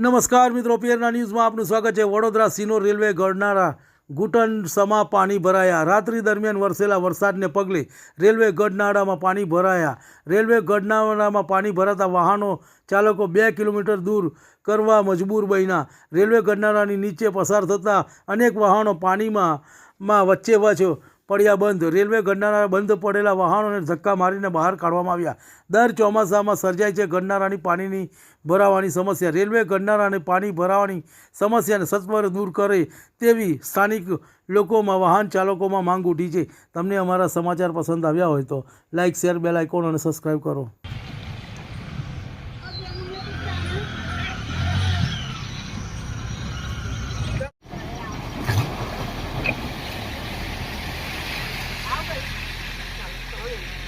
નમસ્કાર મિત્રો, પિયરના ન્યૂઝમાં આપનું સ્વાગત છે. વડોદરા સિનો રેલવે ગળનારા ઘૂંટણ સમા પાણી ભરાયા. રાત્રિ દરમિયાન વરસેલા વરસાદને પગલે રેલવે ગઢનાળામાં પાણી ભરાયા. રેલવે ગઢનાળામાં પાણી ભરાતા વાહનો ચાલકો બે કિલોમીટર દૂર કરવા મજબૂર બન્યા. રેલવે ગઢનાળાની નીચે પસાર થતાં અનેક વાહનો પાણીમાં માં વચ્ચે વચ્ચ પડ્યા બંધ. રેલવે ગરનારા બંધ પડેલા વાહનોને ધક્કા મારીને બહાર કાઢવામાં આવ્યા. દર ચોમાસામાં સર્જાય છે ગરનારાની પાણીની ભરાવાની સમસ્યા. રેલવે ગરનારાને પાણી ભરાવાની સમસ્યાને સત્વર દૂર કરે તેવી સ્થાનિક લોકોમાં, વાહન ચાલકોમાં માંગ ઉઠી છે. તમને અમારા સમાચાર પસંદ આવ્યા હોય તો લાઇક શેર, બેલ આઇકોન અને સબસ્ક્રાઈબ કરો. Boom.